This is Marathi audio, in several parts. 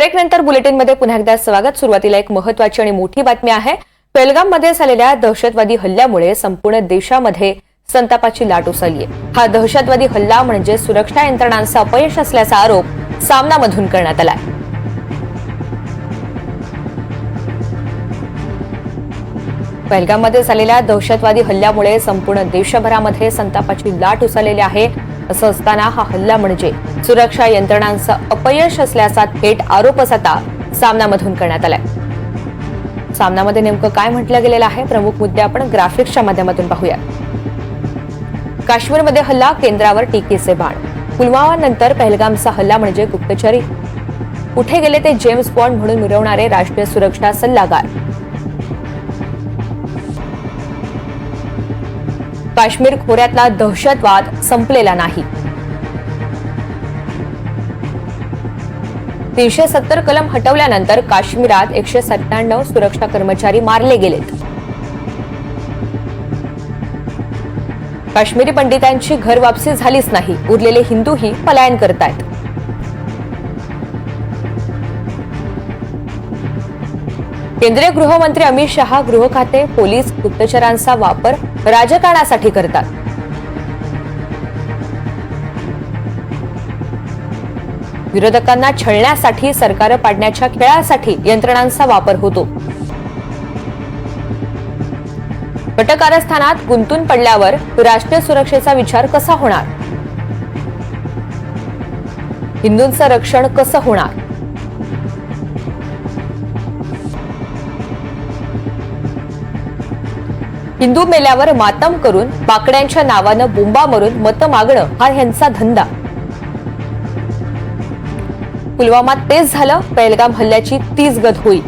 ब्रेक नंतर बुलेटिनमध्ये पुन्हा एकदा स्वागत. सुरुवातीला एक महत्वाची आणि मोठी बातमी आहे. पेलगाममध्ये झालेल्या दहशतवादी हल्ल्यामुळे संपूर्ण देशामध्ये संतापाची लाट उसळली हा दहशतवादी हल्ला म्हणजे सुरक्षा यंत्रणांचा अपयश असल्याचा आरोप सामनामधून करण्यात आला आहे पहलगाममध्ये झालेल्या दहशतवादी हल्ल्यामुळे संपूर्ण देशभरामध्ये संतापाची लाट उसळलेली आहे. असं असताना हा हल्ला म्हणजे सुरक्षा यंत्रणांचं अपयश असल्याचा थेट आरोपच आता सामनामधून करण्यात आलाय. सामनामध्ये नेमकं काय म्हटलं गेलेलं आहे? प्रमुख मुद्दे आपण ग्राफिक्सच्या माध्यमातून पाहूया. काश्मीरमध्ये हल्ला केंद्रावर टीकेचे बाण. पुलवामा नंतर पहलगामचा हल्ला म्हणजे गुप्तचरी. कुठे गेले ते जेम्स बॉन्ड म्हणून मिरवणारे राष्ट्रीय सुरक्षा सल्लागार. काश्मीर खोऱ्यातला दहशतवाद संपलेला नाही. तीनशे सत्तर कलम हटवल्यानंतर काश्मीरात एकशे सत्त्याण्णव सुरक्षा कर्मचारी मारले गेलेत. काश्मीरी पंडितांची घर वापसी झालीच नाही. उरलेले हिंदूही पलायन करतायत. केंद्रीय गृहमंत्री अमित शहा गृह खाते पोलीस गुप्तचरांचा वापर राजकारणासाठी करतात. विरोधकांना छळण्यासाठी सरकार पाडण्याच्या खेळासाठी यंत्रणांचा वापर होतो. कटकारस्थानात गुंतून पडल्यावर राष्ट्रीय सुरक्षेचा विचार कसा होणार? हिंदूंचं रक्षण कसं होणार? हिंदू मेल्यावर मातम करून बाकड्यांच्या नावानं बोंबा मारून मतं मागणं हा ह्यांचा धंदा. पुलवामात तेच झालं पहलगाम हल्ल्याची तीच गत होईल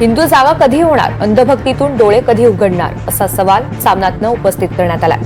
हिंदू जागा कधी होणार? अंधभक्तीतून डोळे कधी उघडणार? असा सवाल सामनातनं उपस्थित करण्यात आला